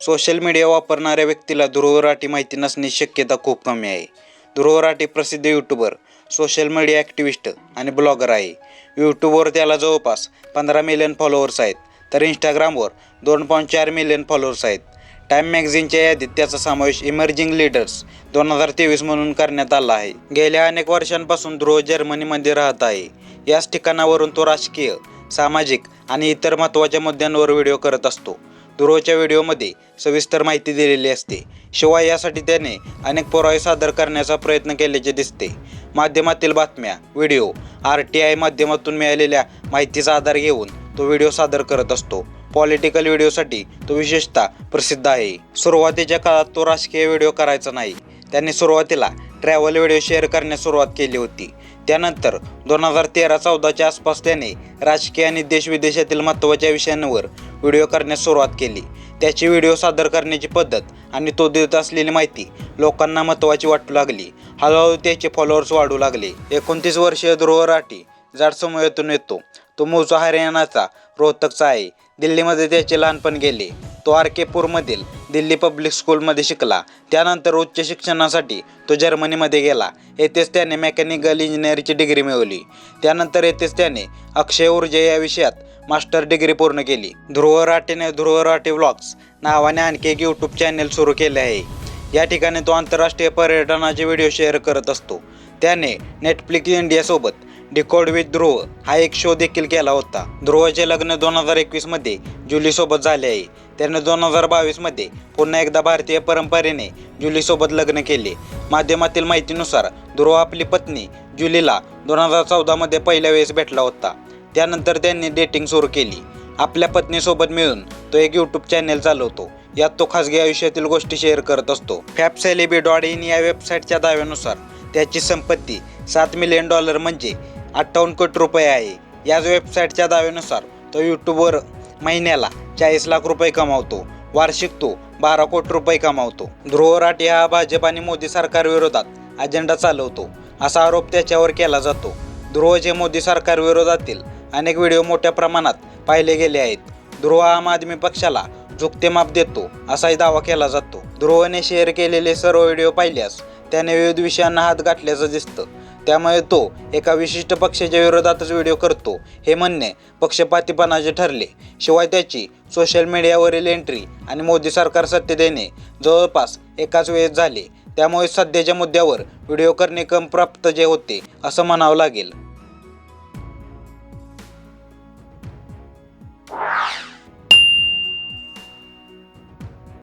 Social media वापरणाऱ्या व्यक्तीला ध्रुवराठी माहिती नसण्याची शक्यता खूप कमी आहे. ध्रुवराठी प्रसिद्ध यूट्यूबर सोशल मीडिया ॲक्टिव्हिस्ट आणि ब्लॉगर आहे. यूट्यूबवर त्याला जवळपास पंधरा मिलियन फॉलोअर्स आहेत तर इंस्टाग्रामवर दोन पॉईंट चार मिलियन फॉलोअर्स आहेत. टाईम मॅगझिनच्या यादीत त्याचा समावेश इमर्जिंग लीडर्स दोन हजार तेवीस म्हणून करण्यात आला आहे. गेल्या अनेक वर्षांपासून ध्रुव जर्मनीमध्ये राहत आहे. याच ठिकाणावरून तो राजकीय सामाजिक आणि इतर महत्त्वाच्या मुद्द्यांवर व्हिडिओ करत असतो. ध्रुवच्या व्हिडिओमध्ये सविस्तर माहिती दिलेली असते. शिवाय यासाठी त्याने अनेक पुरावे सादर करण्याचा प्रयत्न केल्याचे दिसते. माध्यमातील बातम्या व्हिडिओ आर टी आय माध्यमातून मिळालेल्या माहितीचा आधार घेऊन तो व्हिडिओ सादर करत असतो. पॉलिटिकल व्हिडिओसाठी तो विशेषतः प्रसिद्ध आहे. सुरुवातीच्या काळात तो राजकीय व्हिडिओ करायचा नाही. त्यांनी सुरुवातीला ट्रॅव्हल व्हिडिओ शेअर करण्यास सुरुवात केली होती. त्यानंतर दोन हजार तेरा चौदाच्या आसपास त्याने राजकीय आणि देशविदेशातील महत्त्वाच्या विषयांवर व्हिडिओ करण्यास सुरुवात केली. त्याची व्हिडिओ सादर करण्याची पद्धत आणि तो देत असलेली माहिती लोकांना महत्त्वाची वाटू लागली. हळूहळू त्याचे फॉलोअर्स वाढू लागले. एकोणतीस वर्षीय ध्रुव राठी जाट समूहातून येतो. तो मूळचा हरियाणाचा रोहतकचा आहे. दिल्लीमध्ये त्याचे लहानपण गेले. तो आर के पूरमधील दिल्ली पब्लिक स्कूलमध्ये शिकला. त्यानंतर उच्च शिक्षणासाठी तो जर्मनीमध्ये गेला. येथेच त्याने मेकॅनिकल इंजिनिअरिंगची डिग्री मिळवली. त्यानंतर येथेच त्याने अक्षय ऊर्जा या विषयात मास्टर डिग्री पूर्ण केली. ध्रुव राठेने ध्रुव राठे व्लॉग्स नावाने आणखी एक यूट्यूब चॅनेल सुरू केले आहे. या ठिकाणी तो आंतरराष्ट्रीय पर्यटनाचे व्हिडिओ शेअर करत असतो. त्याने नेटफ्लिक्स इंडियासोबत डिकोड विथ ध्रुव हा एक शो देखील केला होता. ध्रुवचे लग्न दोन हजार एकवीसमध्ये जुलीसोबत झाले आहे. त्याने दोन हजार बावीसमध्ये पुन्हा एकदा भारतीय परंपरेने जुलीसोबत लग्न केले. माध्यमातील माहितीनुसार ध्रुव आपली पत्नी जुलीला दोन हजार चौदामध्ये पहिल्या वेळेस भेटला होता. त्यानंतर त्यांनी डेटिंग सुरू केली. आपल्या पत्नीसोबत मिळून तो एक यूट्यूब चॅनेल चालवतो. यात तो खासगी आयुष्यातील गोष्टी शेअर करत असतो. फॅप सेलिबी डॉट इन या वेबसाईटच्या दाव्यानुसार त्याची संपत्ती सात मिलियन डॉलर म्हणजे अठ्ठावन्न कोटी रुपये आहे. याच वेबसाईटच्या दाव्यानुसार तो यूट्यूबवर महिन्याला चाळीस लाख रुपये कमावतो. वार्षिक तो बारा कोटी रुपये कमावतो. ध्रुव राठी हा भाजप आणि मोदी सरकारविरोधात अजेंडा चालवतो. असा आरोप त्याच्यावर केला जातो. ध्रुव जे मोदी सरकारविरोधातील अनेक व्हिडिओ मोठ्या प्रमाणात पाहिले गेले आहेत. ध्रुव आम आदमी पक्षाला झुकते माप देतो असाही दावा केला जातो. ध्रुवने शेअर केलेले सर्व व्हिडिओ पाहिल्यास त्याने विविध विषयांना हात गाठल्याचं दिसतं. त्यामुळे तो एका विशिष्ट पक्षाच्या विरोधातच व्हिडिओ करतो हे म्हणणे पक्षपातीपणाचे ठरले. शिवाय त्याची सोशल मीडियावरील एंट्री आणि मोदी सरकार सत्य देणे जवळपास एकाच वेळेस झाले. त्यामुळे सध्याच्या मुद्द्यावर व्हिडिओ करणे कम प्राप्त जे होते असं म्हणावं लागेल.